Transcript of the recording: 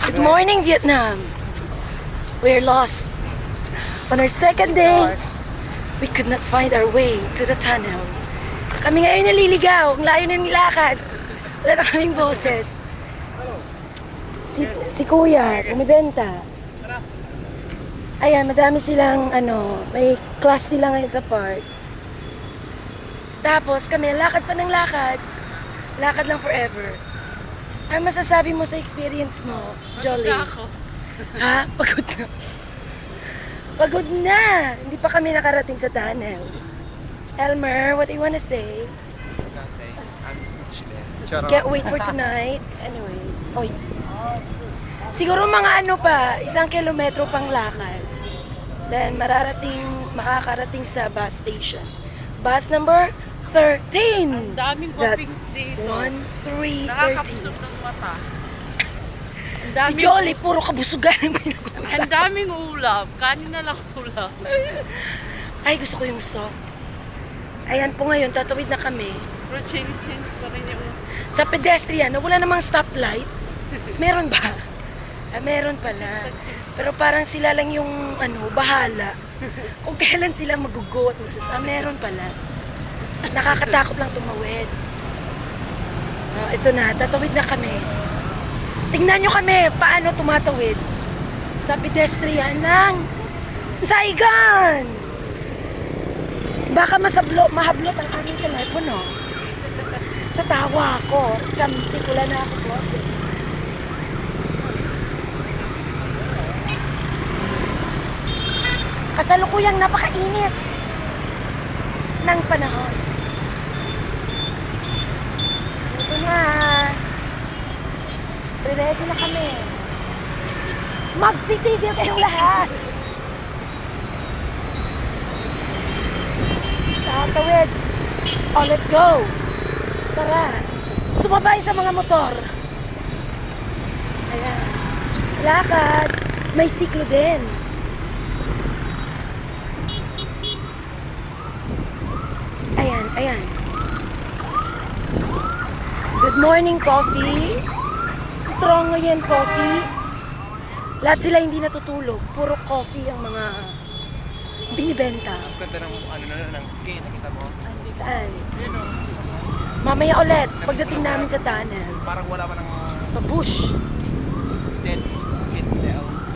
Good morning, Vietnam. We're lost. On our second day, we could not find our way to the tunnel. Kami ngayon naliligaw. Ang layo na nilakad. Wala na kaming boses. Si, si Kuya, umibenta. Ayan, madami silang, ano, may class sila ngayon sa park. Tapos kami, lakad pa ng lakad. Lakad lang forever. Ano masasabi mo sa experience mo, Jolly? ako. Ha? Pagod na. Pagod na! Hindi pa kami nakarating sa tunnel. Elmer, what do you wanna say? Nothing. I'm speechless. Can't wait for tonight. Anyway, oy. Siguro mga ano pa, isang kilometro pang lakad. Then mararating, makakarating sa bus station. Bus number 13! Ang daming That's toppings dito. 1, 3, 13. Nakakabusog ng mata. Ang Si daming, Jolly, puro kabusugan ang pinag-uusap. Ang daming ulam. Kanin na lang ulam. Ay, gusto ko yung sauce. Ayan po ngayon, tatawid na kami. Pero chinis-chinis pa rin yung Sa pedestrian, na wala namang stoplight. Meron ba? Ah, meron pala. Pero parang sila lang yung ano, bahala. Kung kailan sila magugo at magsas... Ah, meron pala. Nakakatakot lang tumawid. Ah, ito na, tatawid na kami. Tingnan nyo kami paano tumatawid sa pedestrian ng Saigon! Baka masablo, mahablot ang aming telepono. Tatawa ako. Chamti ko lang na ako boses. Kasalukuyang napakainit ng panahon. Ito na. Ready na kami. Magsitigil kayong lahat. Tatawid. Oh, let's go. Tara. Sumabay sa mga motor. Ayan. Lakad. May siklo din. Ayan, ayan. Good morning, coffee. Trongo yan, coffee. Lahat sila hindi natutulog. Puro coffee ang mga binibenta. Ang ganda ng ano na ng skin, nakita mo? Saan? Mamaya ulit, pagdating namin sa tunnel. Parang wala pa ng Pabush. dead.